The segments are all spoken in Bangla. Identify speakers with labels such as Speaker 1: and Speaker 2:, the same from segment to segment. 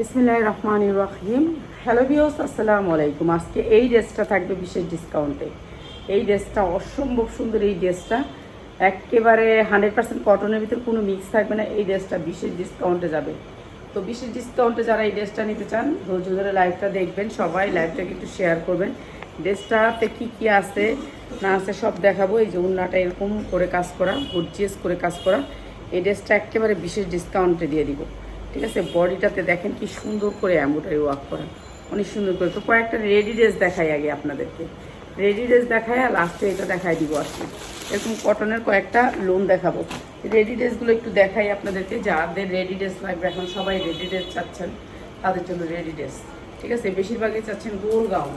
Speaker 1: বিসমিল্লাহ রহমান রাহিম। হ্যালো বিওস আসসালামু আলাইকুম। আজকে এই ড্রেসটা থাকবে বিশেষ ডিসকাউন্টে এই ড্রেসটা অসম্ভব সুন্দর এই ড্রেসটা। একেবারে হান্ড্রেড পার্সেন্ট কটনের ভিতর কোনো মিক্স থাকবে না। এই ড্রেসটা বিশেষ ডিসকাউন্টে যাবে। তো বিশেষ ডিসকাউন্টে যারা এই ড্রেসটা নিতে চান, ধৈর্য ধরে লাইভটা দেখবেন। সবাই লাইভটাকে একটু শেয়ার করবেন। ড্রেসটাতে কী কী আছে, না আছে সব দেখাবো। এই যে উন্নাটা এরকম করে কাজ করা গর্জিয়াস করে কাজ করা। এই ড্রেসটা একেবারে বিশেষ ডিসকাউন্টে দিয়ে দিব। ঠিক আছে? বডিটাতে দেখেন কি সুন্দর করে এম্বোটারি ওয়ার্ক করা। অনেক সুন্দর করে। তো কয়েকটা রেডি ড্রেস দেখাই আগে আপনাদেরকে। রেডি ড্রেস দেখাই আর লাস্টে এটা দেখাই দিব আসলে। এরকম কটনের কয়েকটা লোন দেখাবো। রেডি ড্রেসগুলো একটু দেখাই আপনাদেরকে। যাদের রেডি ড্রেস লাগবে, এখন সবাই রেডি ড্রেস চাচ্ছেন, তাদের জন্য রেডি ড্রেস। ঠিক আছে? বেশিরভাগই চাচ্ছেন গোল গাউন।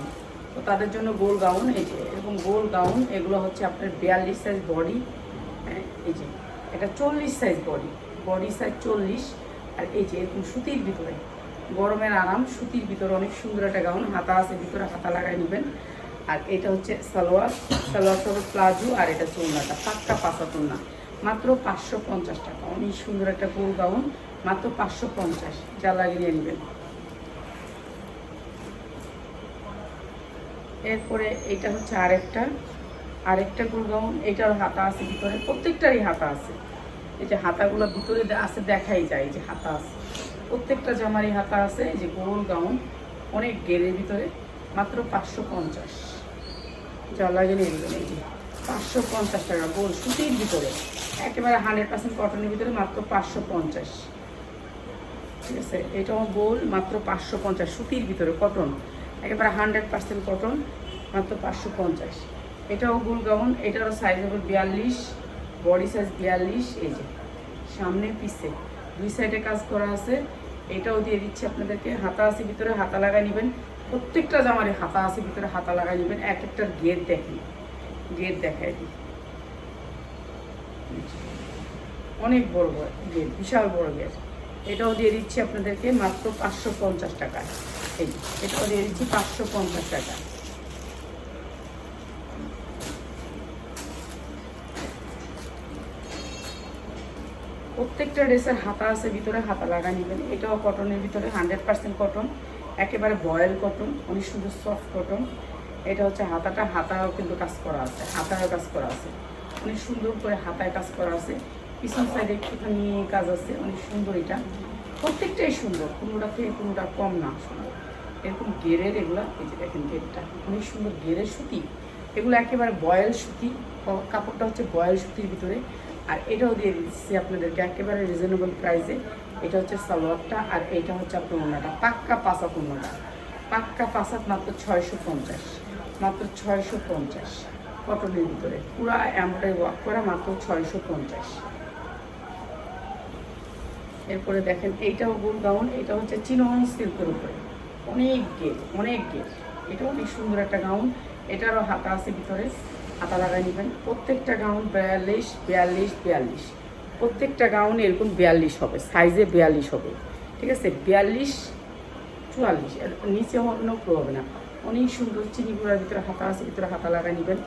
Speaker 1: তো তাদের জন্য গোল গাউন, এই যে এরকম গোল গাউন, এগুলো হচ্ছে আপনার বিয়াল্লিশ সাইজ বডি হ্যাঁ এই যে। এটা চল্লিশ সাইজ বডি বডি সাইজ চল্লিশ। আর এই যে এরকম সুতির ভিতরে, গরমের আরাম, সুতির ভিতরে অনেক সুন্দর একটা গাউন হাতা আছে, ভিতরে হাতা লাগাই নেবেন। আর এটা হচ্ছে সালোয়ার সালোয়ার সব প্লাজো, আর এটা চোলনাটা পাক্কা পাঁচা চোলনা মাত্র পাঁচশো পঞ্চাশ টাকা, অনেক সুন্দর একটা গোল গাউন মাত্র পাঁচশো পঞ্চাশ, যা লাগিয়ে নেবেন। এরপরে এটা হচ্ছে আরেকটা আরেকটা গোল গাউন এটার হাতা আছে ভিতরে, প্রত্যেকটারই হাতা আছে। এই যে হাতাগুলো ভিতরে আছে, দেখাই যায় যে হাতা আছে। প্রত্যেকটা জামারই হাতা আছে, এই যে গোল গাউন, অনেক গেরের ভিতরে, মাত্র পাঁচশো পঞ্চাশ। যা লাগে নিয়ে এই যে। পাঁচশো পঞ্চাশ টাকা গোল সুতির ভিতরে। একেবারে হান্ড্রেড পার্সেন্ট কটনের ভিতরে মাত্র পাঁচশো পঞ্চাশ। ঠিক আছে? এটাও গোল, মাত্র পাঁচশো পঞ্চাশ। সুতির ভিতরে কটন একেবারে হান্ড্রেড পার্সেন্ট কটন মাত্র পাঁচশো পঞ্চাশ। এটাও গোল গাউন, এটারও সাইজ হবে বিয়াল্লিশ। বডি সাইজ বিয়াল্লিশ, এই যে সামনে পিছে দুই সাইডে কাজ করা আছে। এটাও দিয়ে দিচ্ছি আপনাদেরকে। হাতা আছে, ভিতরে হাতা লাগাই নেবেন। প্রত্যেকটা জামারে হাতা আছে, ভিতরে হাতা লাগাই নেবেন। এক একটার গেট দেখেন। গেট দেখাই দিই। অনেক বড় বড় গেট বিশাল বড় গেট এটাও দিয়ে দিচ্ছি আপনাদেরকে মাত্র পাঁচশো পঞ্চাশ টাকা এই এটাও দিয়ে দিচ্ছি পাঁচশো পঞ্চাশ টাকা প্রত্যেকটা ড্রেসের হাতা আছে, ভিতরে হাতা লাগা নেবেন। এটাও কটনের ভিতরে হান্ড্রেড পার্সেন্ট কটন একেবারে বয়েল কটন অনেক সুন্দর সফট কটন এটা হচ্ছে হাতাটা হাতাও কিন্তু কাজ করা আছে, হাতায়ও কাজ করা আছে। অনেক সুন্দর করে হাতায় কাজ করা আছে। পিছন সাইডে একটুখানি কাজ আছে, অনেক সুন্দর এটা। প্রত্যেকটাই সুন্দর, কোনোটা থেকে কোনোটা কম না সুন্দর এরকম গেরের এগুলো, এই যে দেখেন গেরটা, অনেক সুন্দর গেরের সুতি। এগুলো একেবারে বয়েল সুতি কাপড়টা হচ্ছে বয়েল সুতির ভিতরে। আর এটাও দিয়ে দিচ্ছি আপনাদেরকে একেবারে রিজনেবল প্রাইসে এটা হচ্ছে সালোয়ারটা আর এটা হচ্ছে আপনার ওনাটা পাক্কা পাসাত ওনাটা পাক্কা পাসাত মাত্র ছয়শো পঞ্চাশ। মাত্র ছয়শো পঞ্চাশ কটনের ভিতরে। পুরা এমব্রয়ডারি ওয়াক করা মাত্র ছয়শো পঞ্চাশ। এরপরে দেখেন এইটাও গোল গাউন এটা হচ্ছে চিনোহন সিল্কের উপরে। অনেক গেট অনেক গেট এটা অনেক সুন্দর একটা গাউন এটারও হাতা আছে ভিতরে। হাতা লাগাই নেবেন। প্রত্যেকটা গাউন বিয়াল্লিশ বিয়াল্লিশ বিয়াল্লিশ। প্রত্যেকটা গাউন এরকম বিয়াল্লিশ হবে সাইজে বিয়াল্লিশ হবে। ঠিক আছে? বিয়াল্লিশ, চুয়াল্লিশ। নিচে অন্য কেউ হবে না। অনেক সুন্দর চিনি গুঁড়ার ভিতরে হাতা আছে, ভিতরে হাতা লাগাই নেবেন।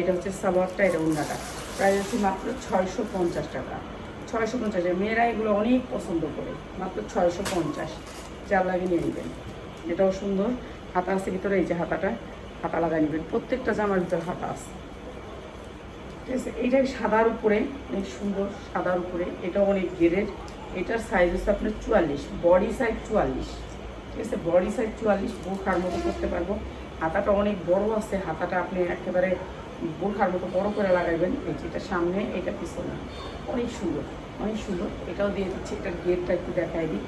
Speaker 1: এটা হচ্ছে সালোয়ারটা, এটা উন্নাটা প্রায় হচ্ছে মাত্র ছয়শো পঞ্চাশ টাকা। ছয়শো পঞ্চাশ। মেয়েরা এগুলো অনেক পছন্দ করে। মাত্র ছয়শো পঞ্চাশ। চার লাগিয়ে নিয়ে নেবেন। এটাও সুন্দর। হাতা আছে ভিতরে, এই যে হাতাটা। হাতা লাগাই নেবেন। প্রত্যেকটা জামার ভিতরে হাতা আছে। আছে এইটা সাদার উপরে, অনেক সুন্দর সাদার উপরে। এটাও অনেক গেরের এটার সাইজ হচ্ছে আপনার চুয়াল্লিশ বডি সাইজ চুয়াল্লিশ। ঠিক আছে বডি সাইজ চুয়াল্লিশ, বোরখার মতো করতে পারব। হাতাটা অনেক বড় আছে, হাতাটা আপনি একেবারে বোরখার মতো বড় করে লাগাইবেন। এই যে এটা সামনে, এটা পিছনে। অনেক সুন্দর অনেক সুন্দর। এটাও দিয়ে দিচ্ছি, এটার গেটটা একটু দেখাই দিই।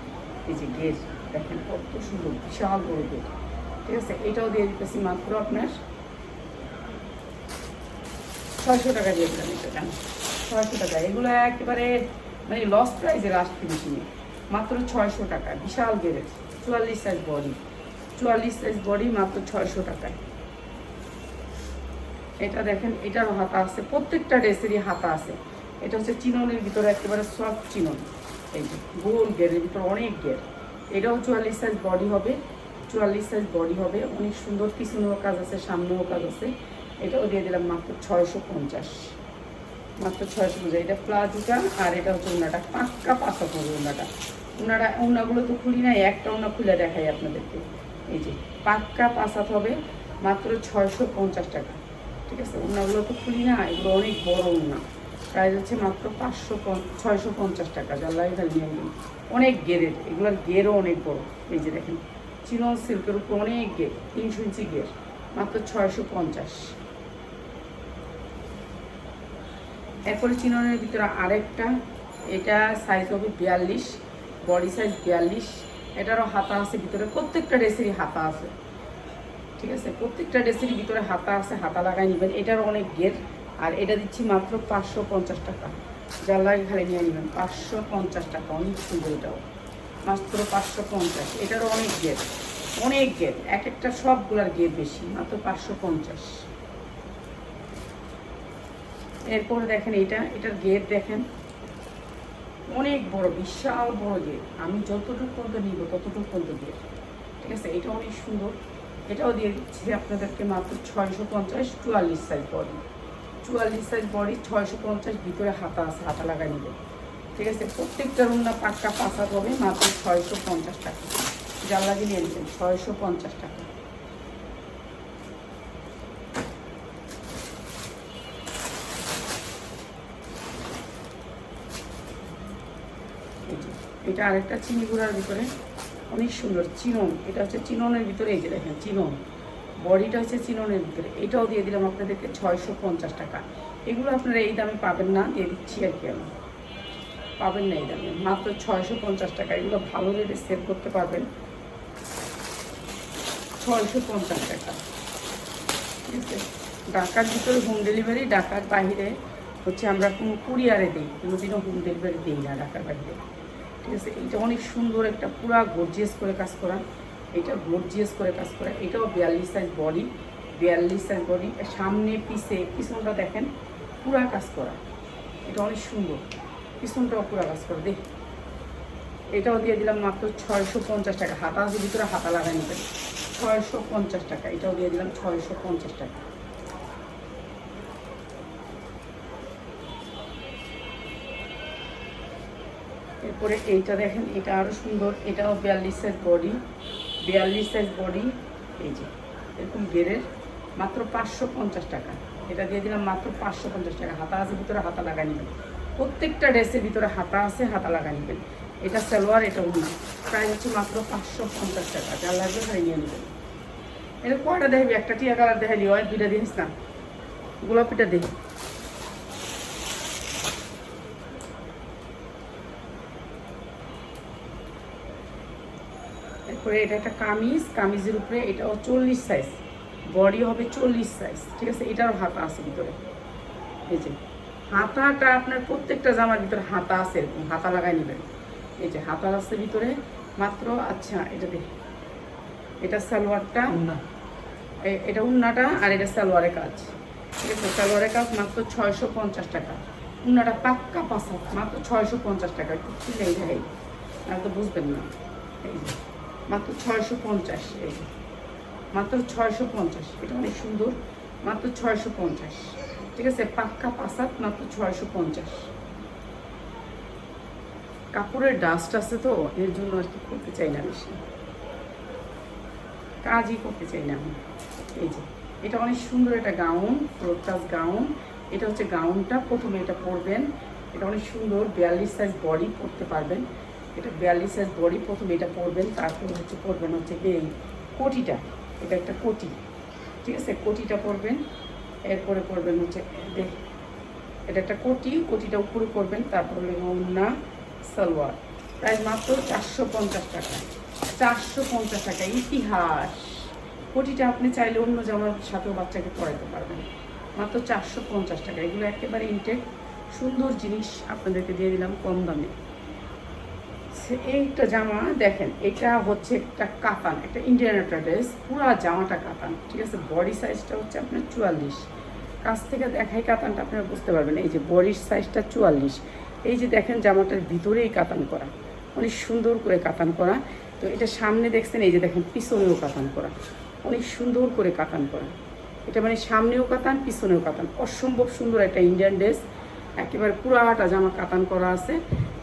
Speaker 1: এই যে গেট দেখেন কত সুন্দর, বিশাল বড় গেট ঠিক আছে, এটাও দিয়ে দিতেছি মাত্র আপনার ছয়শো টাকা দিয়ে দিলাম এটা। ছয়শো টাকা। এগুলো একেবারে মানে লস মাত্র ছয়শো টাকা। বিশাল বেড়ে চুয়াল্লিশ সাইজ বডি চুয়াল্লিশ সাইজ বডি মাত্র ছয়শো টাকায় এটা দেখেন এটারও হাতা আছে। প্রত্যেকটা ড্রেসেরই হাতা আছে। এটা হচ্ছে চিননের ভিতরে একেবারে সফট চিনন। এই যে গোল গেরের ভিতরে অনেক গের এটাও চুয়াল্লিশ সাইজ বডি হবে। চুয়াল্লিশ সাইজ বডি হবে। অনেক সুন্দর পিছনেও কাজ আছে, সামনেও কাজ আছে। এটাও দিয়ে দিলাম মাত্র ছয়শো পঞ্চাশ। মাত্র ছয়শো পঞ্চাশ এটা প্লাজোটা আর এটা হচ্ছে উন্নাটা পাক্কা পাঁচশো পঞ্চাশ উন্নাটা উন্নাটা উন্নাগুলো তো খুলি নাই, একটা উন্না খুলে দেখাই আপনাদেরকে। এই যে, পাক্কা পাঁচাত হবে মাত্র ছয়শো পঞ্চাশ টাকা। ঠিক আছে উন্নাগুলো তো খুলি না, এগুলো অনেক বড় উন্না প্রাইস হচ্ছে মাত্র পাঁচশো ছয়শো পঞ্চাশ টাকা লাগে নিয়ে অনেক গেরের, এগুলোর গেরও অনেক বড়। এই যে দেখেন চিনন সিল্কের উপর অনেক গের, তিনশো ইঞ্চি গের, মাত্র ছয়শো পঞ্চাশ। এরপরে চিননের ভিতরে আরেকটা, এটা সাইজ হবে বিয়াল্লিশ বডি সাইজ বিয়াল্লিশ, এটারও হাতা আছে ভিতরে, প্রত্যেকটা ড্রেসেরই হাতা আছে। ঠিক আছে? প্রত্যেকটা ড্রেসেরই ভিতরে হাতা আছে, হাতা লাগাই নেবেন। এটারও অনেক গের আর এটা দিচ্ছি মাত্র পাঁচশো পঞ্চাশ টাকা। যার লাগে খালি নিয়ে নেবেন। পাঁচশো পঞ্চাশ টাকা, অনেক সুন্দর এটাও। মাত্র পাঁচশো পঞ্চাশ। এটারও অনেক গের অনেক গের এক একটা সবগুলার গের বেশি, মাত্র পাঁচশো পঞ্চাশ। এরপরে দেখেন এটা এটার গেট দেখেন। অনেক বড়, বিশাল বড় গেট আমি যতটুকু পর্যন্ত নিব, ততটুকু পর্যন্ত গেট ঠিক আছে? এটা অনেক সুন্দর। এটাও দিয়ে দিচ্ছি আপনাদেরকে মাত্র ছয়শো পঞ্চাশ চুয়াল্লিশ সাইজ বডি চুয়াল্লিশ সাইজ বডি ছয়শো পঞ্চাশ ভিতরে হাতা আছে, হাতা লাগাই নেবে। ঠিক আছে? প্রত্যেকটা রুমটা পাক্কা পাঁচা হবে মাত্র ছয়শো পঞ্চাশ টাকা। যার লাগে নিয়ে নেবেন, ছয়শো পঞ্চাশ টাকা এই যে, এটা আরেকটা চিনি গুঁড়ার ভিতরে। অনেক সুন্দর চিনন এটা হচ্ছে চিননের ভিতরে, এই যে দেখেন চিনন বডিটা হচ্ছে চিননের ভিতরে। এটাও দিয়ে দিলাম আপনাদেরকে ছয়শো পঞ্চাশ টাকা। এগুলো আপনারা এই দামে পাবেন না, দিয়ে দিচ্ছি আর কি আমি। পাবেন না এই দামে। মাত্র ছয়শো পঞ্চাশ টাকা। এগুলো ভালো রেটে সেল করতে পারবেন। ছয়শো পঞ্চাশ টাকা। ঠিক আছে? ঢাকার ভিতরে হোম ডেলিভারি ঢাকার বাইরে হচ্ছে আমরা কোনো কুরিয়ারে দিই কোনোদিনও হোম ডেলিভারি দিই না ঢাকার বাইরে। ঠিক আছে এটা অনেক সুন্দর একটা, পুরা গর্জিয়াস করে কাজ করা। এটা গর্জিয়াস করে কাজ করা। এটাও বিয়াল্লিশ সাইজ বডি বিয়াল্লিশ সাইজ বডি সামনে পিছে পিছনটা দেখেন, পুরা কাজ করা। এটা অনেক সুন্দর। পিছনটাও পুরা কাজ করা। দেখ, এটাও দিয়ে দিলাম মাত্র ছয়শো পঞ্চাশ টাকা। হাতা আছে ভিতরে হাতা লাগাই নিতে, ছয়শো পঞ্চাশ টাকা। এটাও দিয়ে দিলাম ছয়শো পঞ্চাশ টাকা। এরপরে এইটা দেখেন, এটা আরও সুন্দর, এটাও বিয়াল্লিশ বডি বিয়াল্লিশ বডি এই যে, এরকম গেরের মাত্র পাঁচশো পঞ্চাশ টাকা। এটা দিয়ে দিলাম মাত্র পাঁচশো পঞ্চাশ টাকা। হাতা আছে, ভিতরে হাতা লাগা নেবেন। প্রত্যেকটা ড্রেসের ভিতরে হাতা আছে, হাতা লাগা নেবেন। এটা সালোয়ার, এটা উনি। প্রাইস হচ্ছে মাত্র পাঁচশো পঞ্চাশ টাকা। যা লাগবে খাই নিয়ে নেবেন। এটা কয়টা দেখবি, একটা টিয়া কালার দেখালি হয় দুইটা দিনিস না। গোলাপিটা দেখি এরপরে এটা একটা কামিজ কামিজের উপরে এটাও চল্লিশ সাইজ বডি হবে চল্লিশ সাইজ ঠিক আছে? এটারও হাতা আছে ভিতরে। এই যে হাতাটা আপনার প্রত্যেকটা জামার ভিতরে হাতা আছে এরকম হাতা লাগাই নেবেন। এই যে হাতা আছে ভিতরে মাত্র আচ্ছা এটা দেখ। এটা সালোয়ারটা। এটা উন্নাটা আর এটা সালোয়ারের কাজ। ঠিক আছে সালোয়ারের কাজ মাত্র ছয়শো পঞ্চাশ টাকা। উন্নাটা পাক্কা পাঁচা মাত্র ছয়শো পঞ্চাশ টাকা। একটু খুলেই দেয় না তো বুঝবেন না। এই যে মাত্র ছয়শো পঞ্চাশ মাত্র ছয়শো পঞ্চাশ, এটা অনেক সুন্দর। মাত্র ছয়শো পঞ্চাশ, ঠিক আছে? পাক্কা পাসাত মাত্র ছয়শো পঞ্চাশ। কাপড়ের ডাস্ট আছে তো, এর জন্য আর কি করতে চাই না বেশি। কাজই করতে চাই না আমি। এই যে, এটা অনেক সুন্দর একটা গাউন কাজ গাউন এটা হচ্ছে গাউনটা প্রথমে এটা পরবেন। এটা অনেক সুন্দর, বিয়াল্লিশ সাইজ বডি পরতে পারবেন। এটা বিয়াল্লিশ সাইজ বডি প্রথমে এটা পরবেন, তারপর হচ্ছে পরবেন হচ্ছে এই কোটিটা। এটা একটা কোটি, ঠিক আছে? কোটিটা পরবেন, এরপরে পরবেন হচ্ছে দেখ এটা একটা কোটি, কোটিটা উপরে করবেন তারপর ওড়না, সালোয়ার। প্রায় মাত্র চারশো পঞ্চাশ টাকা, চারশো পঞ্চাশ টাকা, ইতিহাস। কোটিটা আপনি চাইলে অন্য জামার সাথেও বাচ্চাকে পড়াইতে পারবেন। মাত্র চারশো পঞ্চাশ টাকা, এগুলো একেবারে ইনটেক সুন্দর জিনিস আপনাদেরকে দিয়ে দিলাম কম দামে। সে- এইটা জামা, দেখেন, এটা হচ্ছে একটা কাতান, একটা ইন্ডিয়ান একটা ড্রেস পুরো জামাটা কাতান, ঠিক আছে? বডি সাইজটা হচ্ছে আপনার চুয়াল্লিশ। কাছ থেকে দেখাই কাতানটা, আপনারা বুঝতে পারবেন। এই যে বডির সাইজটা চুয়াল্লিশ। এই যে দেখেন জামাটার ভিতরেই কাতান করা, অনেক সুন্দর করে কাতান করা। তো এটা সামনে দেখছেন, এই যে দেখেন, পিছনেও কাতান করা। অনেক সুন্দর করে কাতান করা। এটা মানে সামনেও কাতান, পিছনেও কাতান। অসম্ভব সুন্দর একটা ইন্ডিয়ান ড্রেস একেবারে পুরাটা জামা কাতান করা আছে।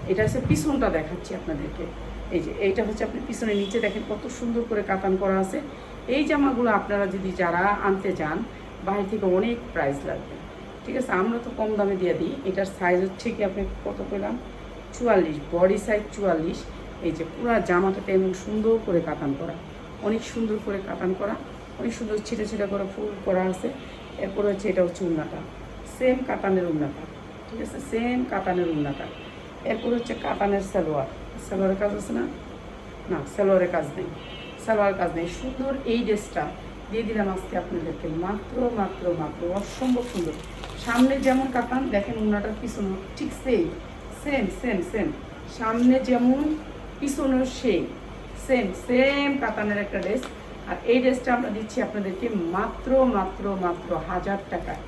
Speaker 1: এটা হচ্ছে পিছনটা দেখাচ্ছি আপনাদেরকে। এই যে, এইটা হচ্ছে আপনি পিছনে নিচে দেখেন কত সুন্দর করে কাতান করা আছে। এই জামাগুলো আপনারা যদি যারা আনতে চান বাইরে থেকে অনেক প্রাইস লাগবে। ঠিক আছে, আমরা তো কম দামে দিয়ে দিই। এটার সাইজ হচ্ছে কি আপনি কত পেলাম? চুয়াল্লিশ বডি সাইজ চুয়াল্লিশ। এই যে, পুরো জামাটাতে এমন সুন্দর করে কাতান করা। অনেক সুন্দর করে কাতান করা। অনেক সুন্দর ছিটে ছিটে করে ফুল করা আছে। এরপর হচ্ছে এটা হচ্ছে উন্নাটা। সেম কাতানের উন্নাটা। ঠিক আছে সেম কাতানের উন্নাটা এরপর হচ্ছে কাতানের সালোয়ার। সালোয়ারের কাজ আছে না? না, সালোয়ারের কাজ নেই। সালোয়ার কাজ নেই। সুন্দর এই ড্রেসটা দিয়ে দিলাম আজকে আপনাদেরকে। মাত্র মাত্র মাত্র অসম্ভব সুন্দর। সামনে যেমন কাতান দেখেন উন্নাটার পিছনে ঠিক সেই সেম সেম সেম সামনে যেমন, পিছনেও সেই সেম সেম কাতানের একটা ড্রেস। আর এই ড্রেসটা আমরা দিচ্ছি আপনাদেরকে মাত্র মাত্র মাত্র হাজার টাকায়।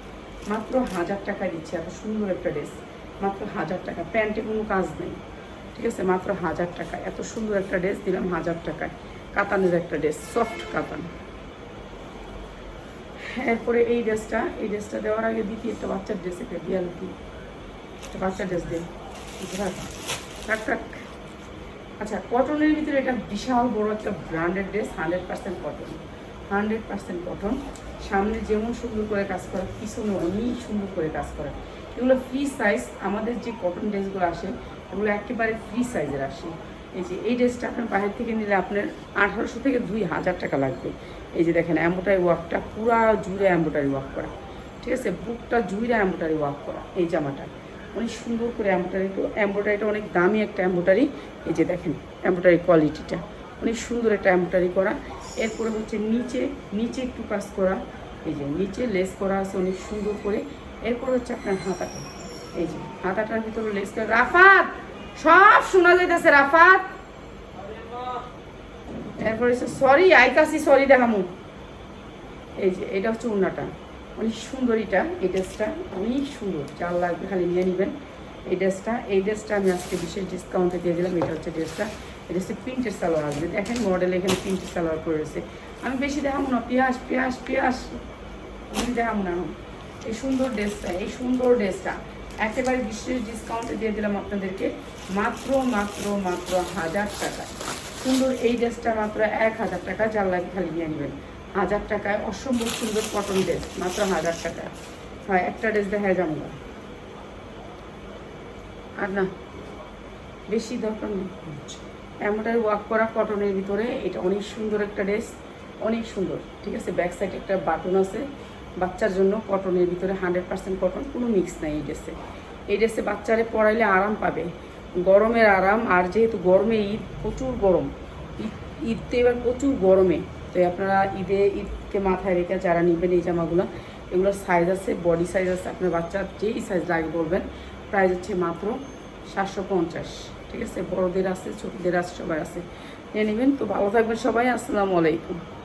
Speaker 1: মাত্র হাজার টাকায় দিচ্ছি, এত সুন্দর একটা ড্রেস মাত্র হাজার টাকা, প্যান্টে কোনো কাজ নেই। ঠিক আছে? মাত্র হাজার টাকা, এত সুন্দর একটা ড্রেস দিলাম হাজার টাকায়। কাতানের একটা ড্রেস সফট কাতান। এরপরে এই ড্রেসটা এই ড্রেসটা দেওয়ার আগে দিতি একটা বাচ্চার ড্রেস একটা দিয়াল দিই একটা বাচ্চার ড্রেস দিই। থাক আচ্ছা কটনের ভিতরে এটা বিশাল বড় একটা branded dress hundred percent cotton hundred percent cotton সামনে যেমন সুন্দর করে কাজ করে, পিছনে অনেক সুন্দর করে কাজ করা। এগুলো ফ্রি সাইজ আমাদের যে কটন ড্রেসগুলো আসে, এগুলো একেবারে ফ্রি সাইজের আসে। এই যে, এই ড্রেসটা আপনার বাইরে থেকে নিলে আপনার আঠারোশো থেকে দুই হাজার টাকা লাগবে। এই যে দেখেন অ্যাম্বোটারি ওয়ার্কটা পুরা জুড়ে অ্যাম্বোটারি ওয়ার্ক করা। ঠিক আছে? বুকটা জুড়ে অ্যাম্বোটারি ওয়ার্ক করা, এই জামাটা। অনেক সুন্দর করে তো এম্ব্রয়ডারিটা অনেক দামি একটা এম্ব্রয়ডারি এই যে দেখেন এম্ব্রয়ডারি কোয়ালিটিটা অনেক সুন্দর একটা এম্ব্রয়ডারি করা। এরপরে হচ্ছে নিচে নিচে একটু কাজ করা। এই যে নিচে লেস করা আছে অনেক সুন্দর করে। এরপর হচ্ছে আপনার হাতাটা। এই যে হাতাটার ভিতরে লেস করা। রাফাত! সব শোনা যাইতেছে, রাফাত! এরপরে সরি আইকাসি সরি দেখামু এই যে এটা হচ্ছে উন্নাটা অনেক সুন্দর এটা, এই ড্রেসটা। অনেক সুন্দর। যার লাগবে খালি নিয়ে নেবেন। এই ড্রেসটা এই ড্রেসটা আমি আজকে বিশেষ ডিসকাউন্টে দিয়ে দিলাম। এটা হচ্ছে ড্রেসটা। এটা হচ্ছে প্রিন্টের সালোয়ার আসবে দেখেন মডেল এখানে প্রিন্টের সালোয়ার করে রয়েছে। আমি বেশি দেখাবো না পেঁয়াজ পেঁয়াজ পেঁয়াজ আমি দেখাবো না এই সুন্দর ড্রেসটা, এই সুন্দর ড্রেসটা। একেবারে বিশেষ ডিসকাউন্টে দিয়ে দিলাম আপনাদেরকে। মাত্র মাত্র মাত্র হাজার টাকা। সুন্দর এই ড্রেসটা মাত্র এক হাজার টাকা, যার লাগে খালি নিয়ে নেবেন। হাজার টাকায় অসম্ভব সুন্দর কটন ড্রেস মাত্র হাজার টাকা। হয়, একটা ড্রেস দেখা যাব না। আর না, বেশি দরকার নেই। এমনটাই ওয়ার্ক করা কটনের ভিতরে। এটা অনেক সুন্দর একটা ড্রেস অনেক সুন্দর। ঠিক আছে? ব্যাক সাইডে একটা বাটন আছে। বাচ্চার জন্য কটনের ভিতরে হান্ড্রেড পার্সেন্ট কটন কোনো মিক্স নাই এই ড্রেসে এই ড্রেসে বাচ্চারে পরাইলে আরাম পাবে। গরমের আরাম, আর যেহেতু গরমে ঈদ, প্রচুর গরম। ঈদ ঈদ তো এবার প্রচুর গরমে। তো আপনারা ঈদে, ঈদকে মাথায় রেখে যারা নেবেন এই জামাগুলো, এগুলোর সাইজ আছে বডি সাইজ আছে। আপনার বাচ্চার যেই সাইজ লাগে বলবেন প্রাইস হচ্ছে মাত্র সাতশো পঞ্চাশ। ঠিক আছে? বড়দের আছে, ছোটদের আছে, সবাই আছে। নিয়ে নেবেন। তো ভালো থাকবেন সবাই। আসসালামু আলাইকুম।